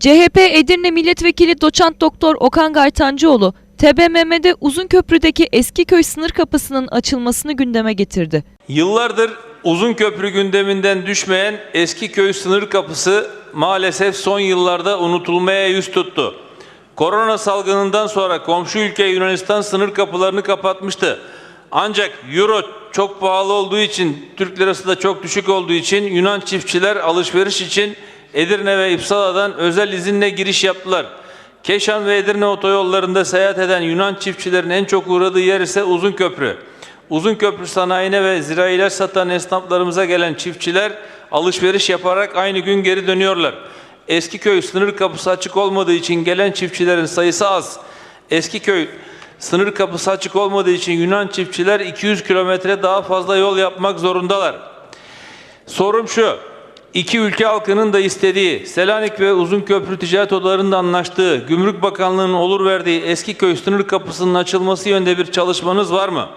CHP Edirne Milletvekili Doçent Doktor Okan Gaytancıoğlu, TBMM'de Uzunköprü'deki Eskiköy sınır kapısının açılmasını gündeme getirdi. Yıllardır uzun köprü gündeminden düşmeyen Eskiköy sınır kapısı maalesef son yıllarda unutulmaya yüz tuttu. Korona salgınından sonra komşu ülke Yunanistan sınır kapılarını kapatmıştı. Ancak euro çok pahalı olduğu için, Türk lirası da çok düşük olduğu için Yunan çiftçiler alışveriş için Edirne ve İpsala'dan özel izinle giriş yaptılar. Keşan ve Edirne otoyollarında seyahat eden Yunan çiftçilerin en çok uğradığı yer ise Uzunköprü. Uzunköprü sanayine ve zira ilaç satan esnaflarımıza gelen çiftçiler alışveriş yaparak aynı gün geri dönüyorlar. Eskiköy sınır kapısı açık olmadığı için gelen çiftçilerin sayısı az. Eskiköy sınır kapısı açık olmadığı için Yunan çiftçiler 200 kilometre daha fazla yol yapmak zorundalar. Sorum şu. İki ülke halkının da istediği, Selanik ve Uzunköprü Ticaret Odaları'nın da anlaştığı, Gümrük Bakanlığı'nın olur verdiği Eskiköy sınır kapısının açılması yönünde bir çalışmanız var mı?